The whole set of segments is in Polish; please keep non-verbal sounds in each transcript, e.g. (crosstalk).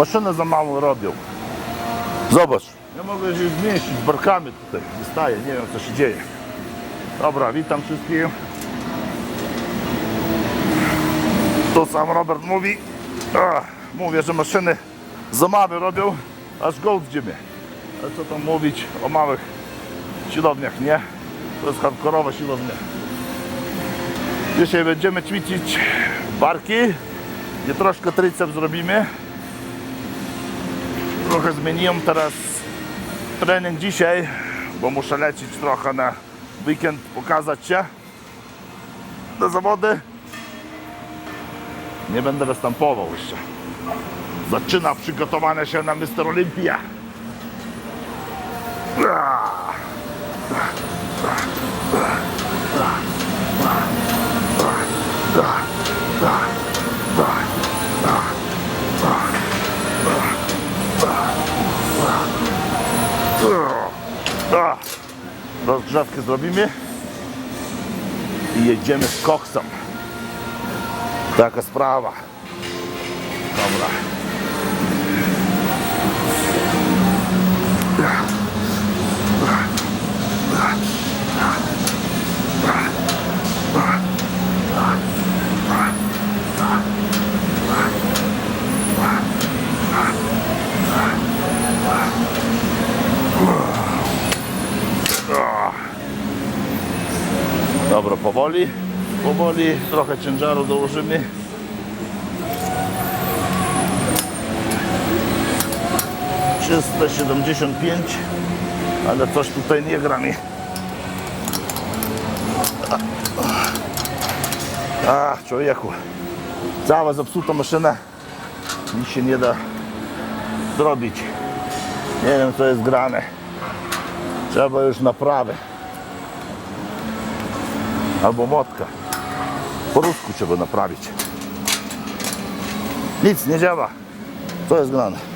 maszynę za mało robią. Zobacz, nie mogę się zmieścić barkami tutaj. Wystaję, nie wiem co się dzieje. Dobra, witam wszystkich. To sam Robert mówi. Ach, mówię, że maszyny za małe robią, aż gołd mnie. Ale co tam mówić o małych siłowniach, nie? To jest hardkorowa siłownia. Dzisiaj będziemy ćwiczyć barki i troszkę triceps zrobimy. Trochę zmieniłem teraz trening dzisiaj, bo muszę lecieć trochę na weekend, pokazać się na zawody. Nie będę występował jeszcze. Zaczyna przygotowanie się na Mr. Olympia. A, Rozgrzewkę zrobimy i jedziemy z koksem. Taka sprawa. Dobra. Dobra, powoli, powoli, trochę ciężaru dołożymy. Trzysta siedemdziesiąt pięć, ale coś tutaj nie gra mi. Ach, człowieku, cała zepsuta maszyna, nic się nie da zrobić. Nie wiem co jest grane. Trzeba już naprawy. Albo motka. Po rusku trzeba naprawić. Nic nie działa. Co jest grane?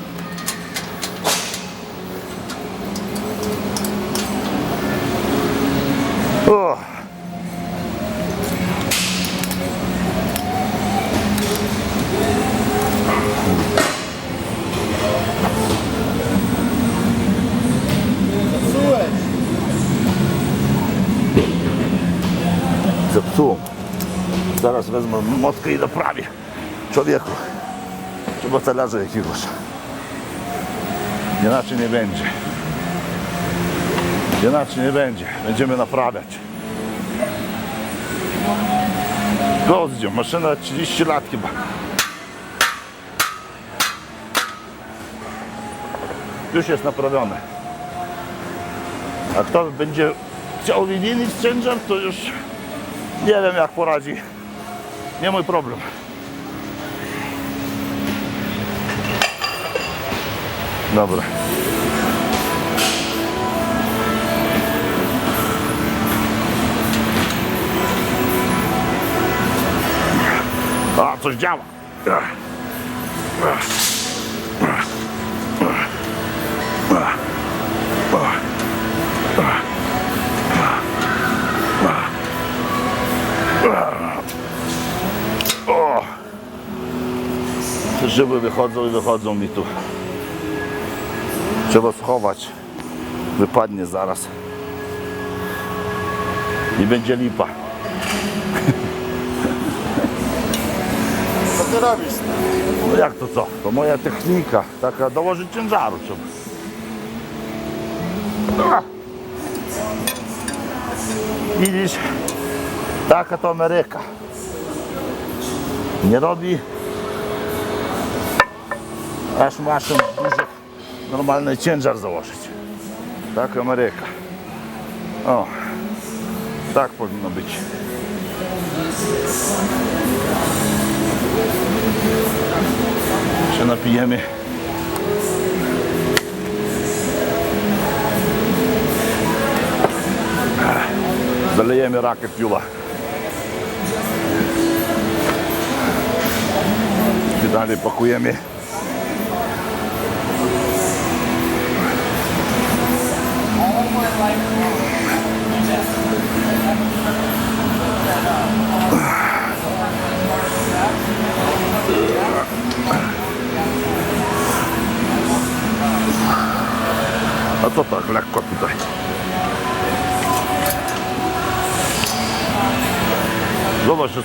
Zepsułem. Zaraz wezmę motkę i naprawię. Człowieku, trzeba talerza jakiegoś. Inaczej nie będzie. Inaczej nie będzie. Będziemy naprawiać. Goździu, maszyna 30 lat chyba. Już jest naprawione. A kto będzie chciał wymienić ciężar, to już nie wiem jak poradzi. Nie mój problem. Dobra. A, coś działa. O! Wychodzą i wychodzą mi tu. Trzeba schować. Wypadnie zaraz. I będzie lipa. Co ty robisz? No jak to co? To moja technika. Taka dołożyć ciężaru trzeba. Widzisz? Taka to Ameryka. Nie robi aż masz duży normalny ciężar założyć. Tak Ameryka. O, tak powinno być. się napijemy. Zalejemy rakiet piula. I dalej pakujemy.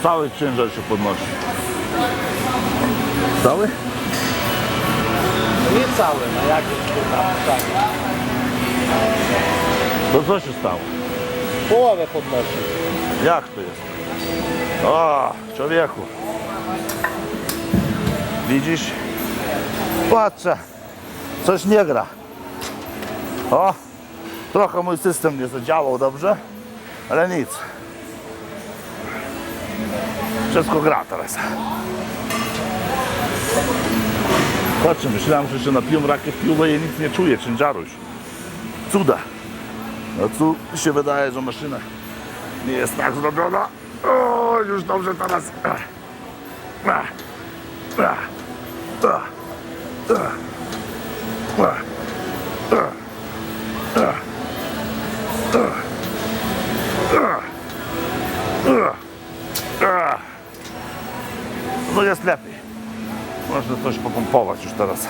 Cały ciężar się podnosi. Cały? No nie cały, no jak tak. To co się stało? Połowę podnosi. Jak to jest? O, człowieku. Widzisz? Patrzę. Coś nie gra. O, trochę mój system nie zadziałał dobrze, ale nic. Wszystko gra teraz. Patrzcie, myślałem, że się napiłem rakiet piwa i nic nie czuję, ciężaru już. Cuda. A tu się wydaje, że maszyna nie jest tak zrobiona. O, już dobrze teraz. Ach. Coś popompować już teraz.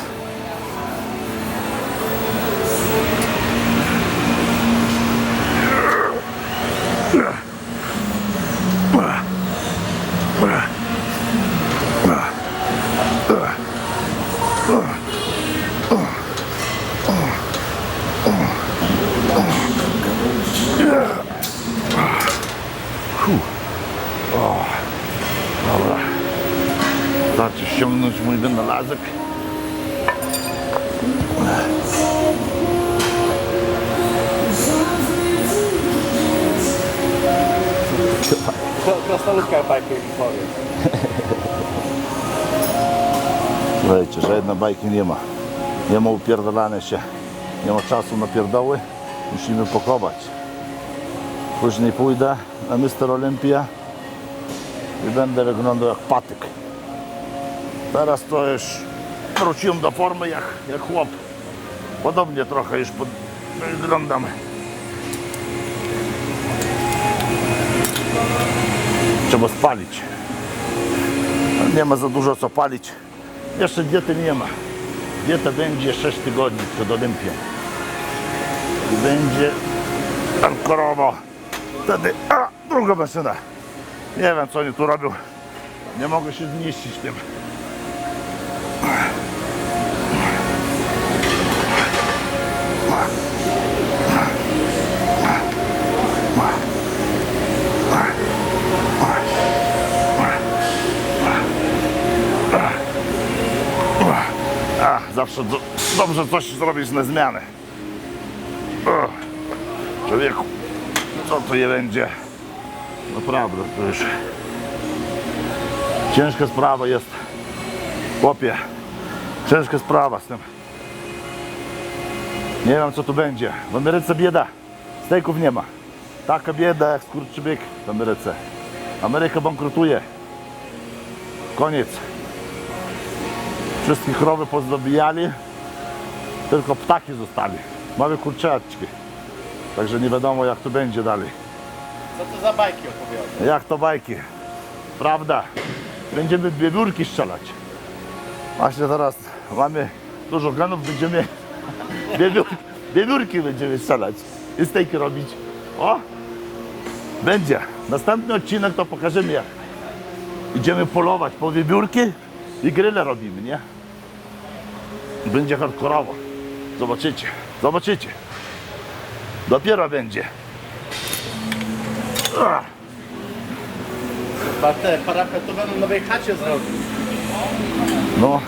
Słuchajcie, żadnej bajki nie ma. Nie ma upierdalania się. Nie ma czasu na pierdoły. Musimy pokować. Później pójdę na Mister Olympia i będę wyglądał jak patyk. Teraz to już wróciłem do formy jak, jak chłop. Podobnie trochę już pod, wyglądam. Trzeba spalić. Nie ma za dużo co palić. Jeszcze diety nie ma. Dieta będzie 6 tygodni przed Olympią. I będzie hardkorowo. Wtedy, a, druga maszyna. Nie wiem, co oni tu robią. Nie mogę się zmieścić tym. Zawsze do, dobrze coś zrobić na zmianę. O, człowieku, co to je będzie? Naprawdę, to już ciężka sprawa jest. Chłopie, ciężka sprawa z tym. Nie wiem, co tu będzie. W Ameryce bieda. Stejków nie ma. Taka bieda jak skurczybyk w Ameryce. Ameryka bankrutuje. Koniec. Wszystkie krowy pozdobijali, tylko ptaki zostali. Małe kurczaczki. Także nie wiadomo jak to będzie dalej. Co to za bajki opowiada? Jak to bajki. Prawda. Będziemy wiewiórki strzelać. Właśnie teraz mamy dużo ganów, będziemy wiewiórki, wiewiórki będziemy strzelać i stejki robić. O! Będzie. Następny odcinek to pokażemy jak idziemy polować po wiewiórki i grille robimy, nie? Będzie hardkorowo. Zobaczycie. Zobaczycie. Dopiero będzie. Ach. Chyba te parapetowe na nowej chacie zrobił. No.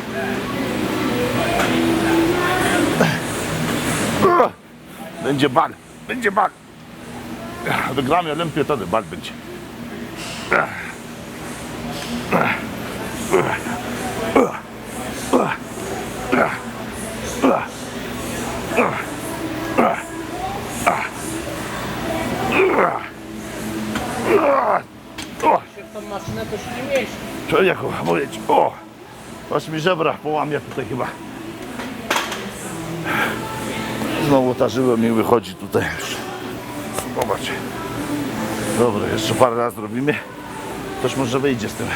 Będzie bal, będzie bal. Wygramy Olimpię, wtedy bal będzie. Się jak mówić. O! Aż mi żebra połamia tutaj chyba. Znowu ta żyła mi wychodzi tutaj. Zobacz. Dobra, jeszcze parę raz zrobimy. Ktoś może wyjdzie z tym.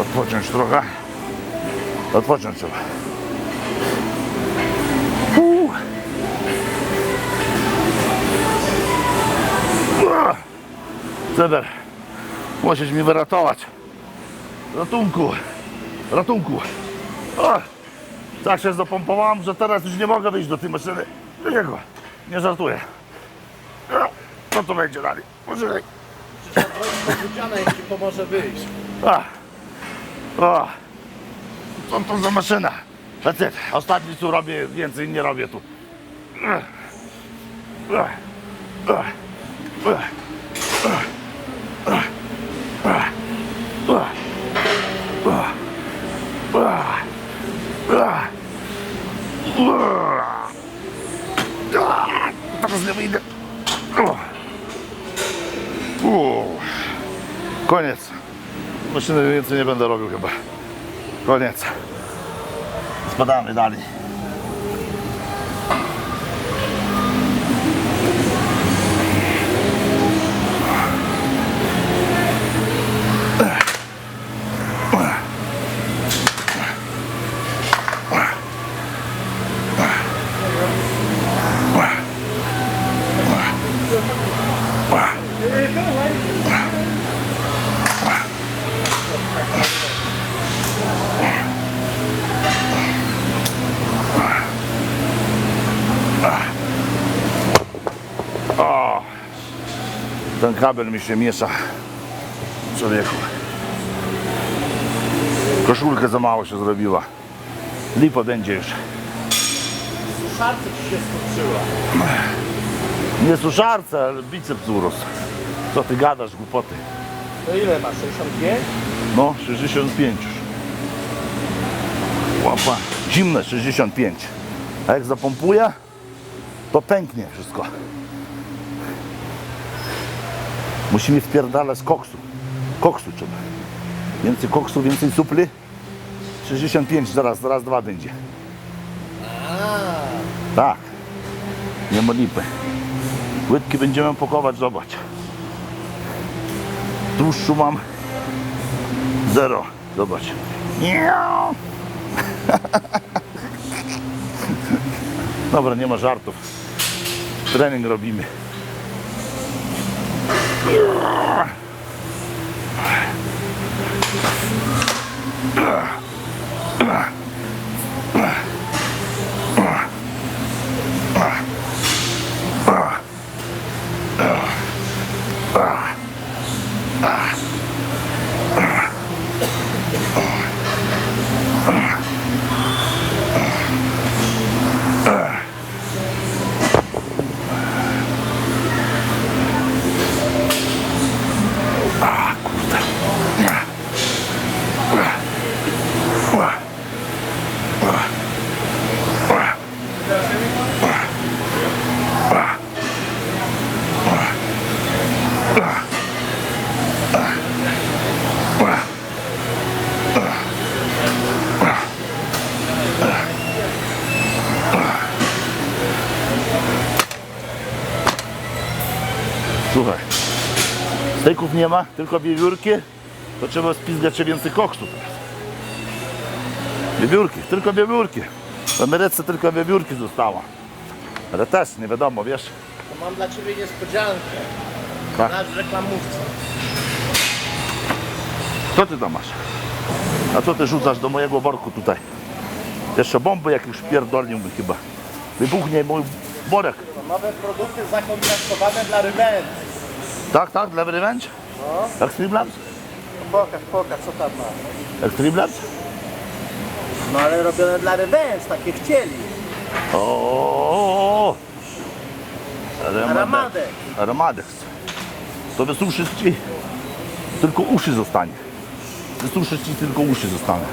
Odpocząć trochę. Odpocząć trzeba. Cyber, musisz mi wyratować. Ratunku, ratunku. O! Tak się zapompowałem, że teraz już nie mogę wyjść do tej maszyny. Jego, nie żartuję. Co to będzie dalej? Pobudziana, jak ci pomoże wyjść. A. O. Co to za maszyna? Facet, ostatni co robię, więcej nie robię tu. Maszyny więcej nie będę robił chyba. Koniec. Spadamy dalej. O, ten kabel mi się miesza. Człowieku. Koszulkę za mało się zrobiła. Lipo będzie już. Szarce ci się skurczyła. Nie suszarce, ale biceps urósł. Co ty gadasz, głupoty? To ile masz? 65? No, 65 już. Łapa. Zimne 65. A jak zapompuje, to pęknie wszystko. Musimy wpierdalać koksu. Koksu trzeba. Więcej koksu, więcej supli. 65 zaraz, zaraz dwa będzie. Tak. Nie ma lipy. Łydki będziemy pakować, zobacz. Tłuszczu mam Zero. Zobacz. (laughs) Dobra, nie ma żartów. Trening robimy. Ugh. Słuchaj. Steków nie ma, tylko wiewiórki. To trzeba spizgać się więcej koksu teraz. Wiewiórki, tylko wiewiórki. W Ameryce tylko wiewiórki została. Ale też nie wiadomo, wiesz. To mam dla ciebie niespodziankę. Tak. Nasz reklamówca. Co ty tam masz? A co ty rzucasz do mojego worku tutaj? Jeszcze bomby jakieś pierdolniłby chyba. Wybuchnie mój worek. To nowe produkty zakontraktowane dla rybęd. Tak, tak, dla revenge? No. Extreme Labs? Pokaż, pokaż, co tam ma. Extreme Labs? No ale robione dla rybęd, takie chcieli. O. Ramadek. Ramadex. To wysuszyć ci tylko uszy zostanie. Wysuszyć ci tylko uszy zostanie.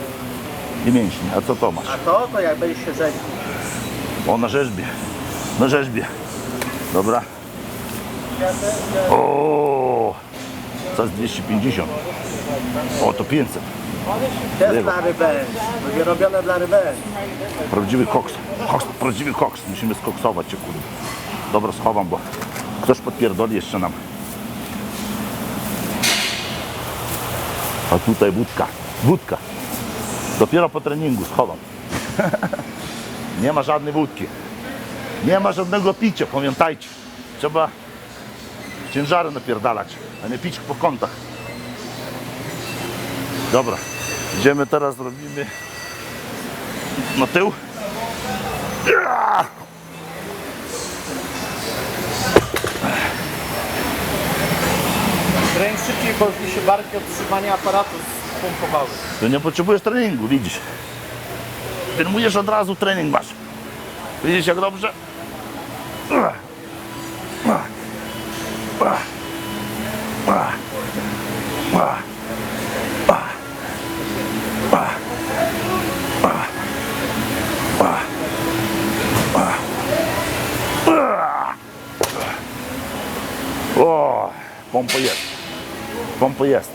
I mięśnie. A co to masz? A to, to jak będziesz się żenił. O, na rzeźbie. Na rzeźbie. Dobra. O. To jest 250. O, to 500. Też Jego. dla. Będzie robione dla rybęd. Prawdziwy koks. koks. Prawdziwy koks. Musimy skoksować się, kurde. Dobra, schowam, bo ktoś podpierdoli jeszcze nam. A tutaj wódka. Wódka. Dopiero po treningu schowam. (laughs) Nie ma żadnej wódki. Nie ma żadnego picia, pamiętajcie. Trzeba ciężary napierdalać, a nie pić po kątach. Dobra, idziemy teraz, robimy na tył. Kręć szybciej, bo mi się barki od trzymania aparatu spompowały. To nie potrzebujesz treningu, widzisz. Filmujesz od razu, trening masz. Widzisz jak dobrze? O, pompa jest. Pompa jest.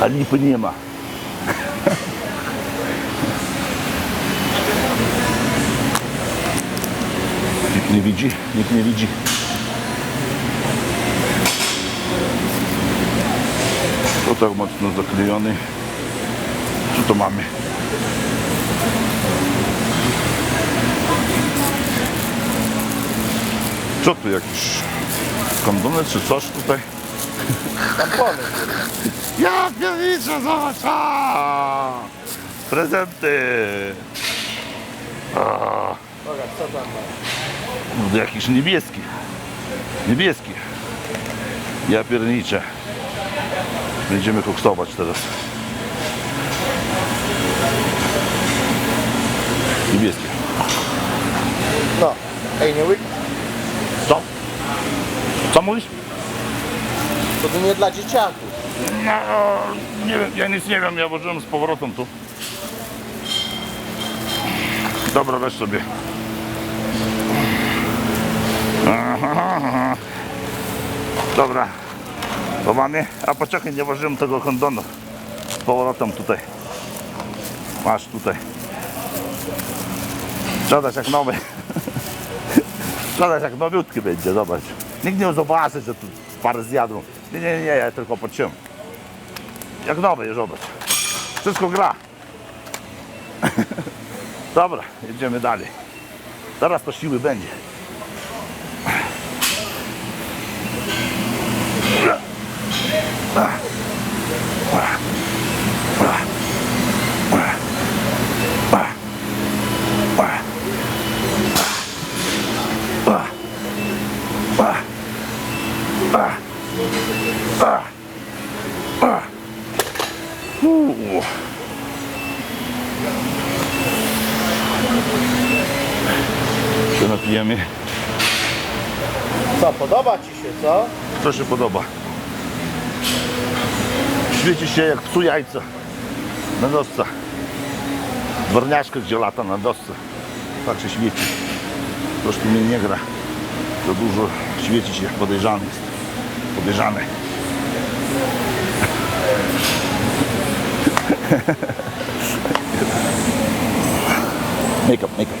A lipy Nikt nie widzi, nikt nie widzi. To tak mocno zaklejony. Co to mamy? Co tu jakiś kondony czy coś tutaj? Tampony. (laughs) Ja pierniczę, zobacz! a! Prezenty! A, Dobra, co tam ma? No, jakiś niebieski. Niebieski. Ja pierniczę. Będziemy koksować teraz. Niebieski. No. Ej, nie łyk. Co? Co mówisz? To to nie dla dzieciaków. No, nie wiem, ja nic nie wiem, ja włożyłem z powrotem tu. Dobra, weź sobie. Dobra, mamy. A poczekaj, nie włożyłem tego kondonu. Z powrotem tutaj. Masz tutaj. Sprzedać jak nowy. (laughs) Sprzedać jak nowiutki będzie, zobacz. Nikt nie zobaczy, że tu parę zjadł. Nie, nie, nie, ja tylko podciąłem. Jak nowy, zobacz. Wszystko gra. (laughs) Dobra, jedziemy dalej. Teraz to siły będzie. Uuu. Się napijemy. Co, podoba ci się, co? Co się podoba? Świeci się jak psu jajca na dosce. Dworniaczka gdzie lata na dosce. Tak się świeci. Troszkę mnie nie gra. Za dużo świeci się, podejrzany. Podejrzany. Make up, make up.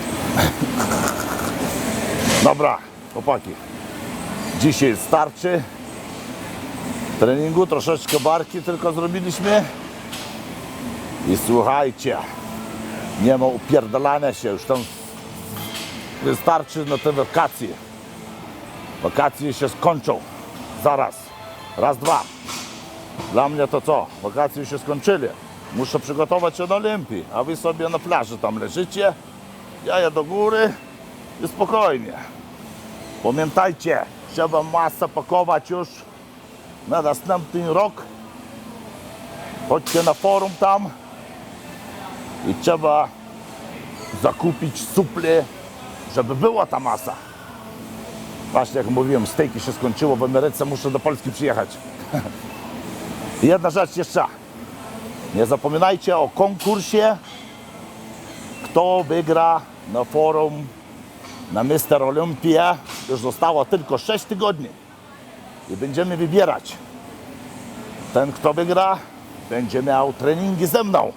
Dobra, chłopaki. Dzisiaj starczy treningu, troszeczkę barki tylko zrobiliśmy. I słuchajcie, nie ma upierdalania się, już tam wystarczy na te wakacje. Wakacje się skończą. Zaraz. Raz, dwa. Dla mnie to co? Wakacje się skończyli. Muszę przygotować się do Olimpii, a wy sobie na plaży tam leżycie. Ja ja do góry i spokojnie. Pamiętajcie, trzeba masę pakować już na następny rok. Chodźcie na forum tam i trzeba zakupić suple, żeby była ta masa. Właśnie jak mówiłem, stejki się skończyło w Ameryce, muszę do Polski przyjechać. (laughs) Jedna rzecz jeszcze. Nie zapominajcie o konkursie, kto wygra na forum na Mister Olympia. Już zostało tylko 6 tygodni. I będziemy wybierać. Ten, kto wygra, będzie miał treningi ze mną.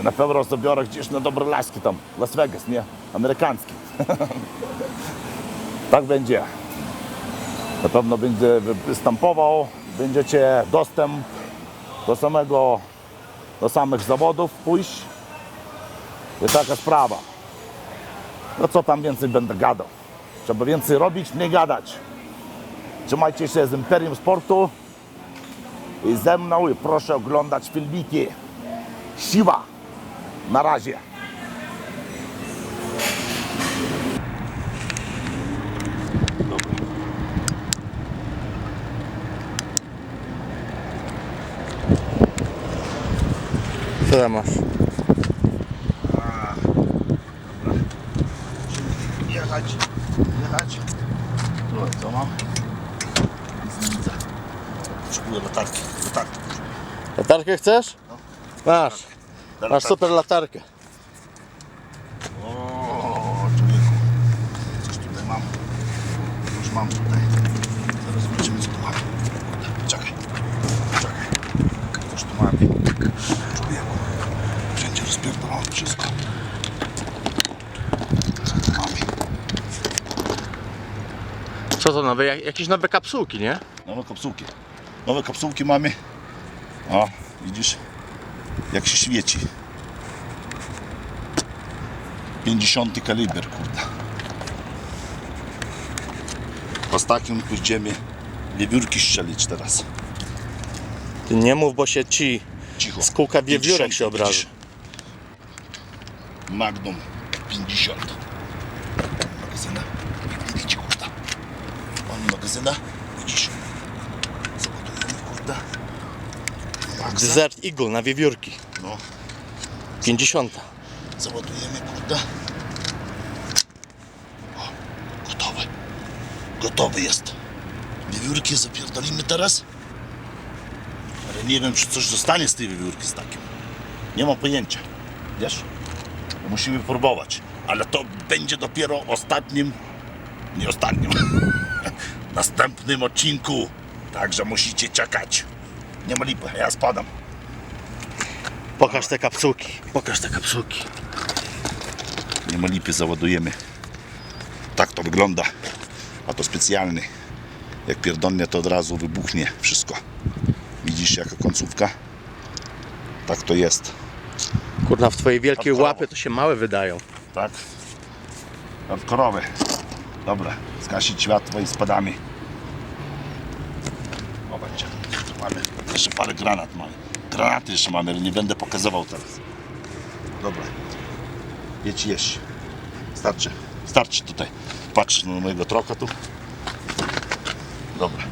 I na pewno zabiorę gdzieś na dobre laski tam, Las Vegas, nie? Amerykański. (laughs) tak będzie. Na pewno będzie występował, będziecie dostęp do samego, do samych zawodów pójść. I taka sprawa. No co tam więcej będę gadał. Trzeba więcej robić, nie gadać. Trzymajcie się z Imperium Sportu i ze mną i proszę oglądać filmiki. Siła. Na razie. Co tam masz? Jechać, jechać. Słuchaj, co mam? Nic nie widzę. Potrzebuję latarki. latarki. Latarkę chcesz? Masz. Masz Latarki. super latarkę. O, człowieku. Coś tutaj mam. Już mam tutaj. Zaraz zobaczymy co tu mam. Czekaj. Czekaj. Coś tu mam. Człowieku. Wszędzie rozpierdolone wszystko. Co tu mamy? Co to nowe? Jak- Jakieś nowe kapsułki, nie? Nowe kapsułki. Nowe kapsułki mamy. O, widzisz? Jak się świeci. 50 kaliber, kurde. Z takim pójdziemy wiewiórki strzelić teraz. Ty nie mów, bo się ci Cicho. z kółka wiewiórek 50, się widzisz? Magnum 50. Magazyna. Widzicie, kurde. Mamy magazyna. Kurde. Maxa. Desert Eagle na wiewiórki. No. 50. Załadujemy, kurde. O, gotowe. Gotowy jest. Wiewiórki zapierdolimy teraz. Ale nie wiem, czy coś zostanie z tej wiewiórki z takim. Nie mam pojęcia. Wiesz? Musimy próbować. Ale to będzie dopiero ostatnim, nie ostatnim, (laughs) następnym odcinku. Także musicie czekać. Nie ma lipy, ja spadam. Pokaż te kapsułki. Pokaż te kapsułki. Nie ma lipy, załadujemy. Tak to wygląda. A to specjalny. Jak pierdolnie, to od razu wybuchnie wszystko. Widzisz jaka końcówka? Tak to jest. Kurna, w twojej wielkiej łapy to się małe wydają. Tak? Hardkorowe. Dobra, zgasić światło i spadamy. Zobaczcie, tu mamy jeszcze parę granat mamy. Granaty jeszcze mamy, ale nie będę pokazywał teraz. Dobra. Jedź jeść. Starczy. Starczy tutaj. Patrz na mojego troka tu. Dobra.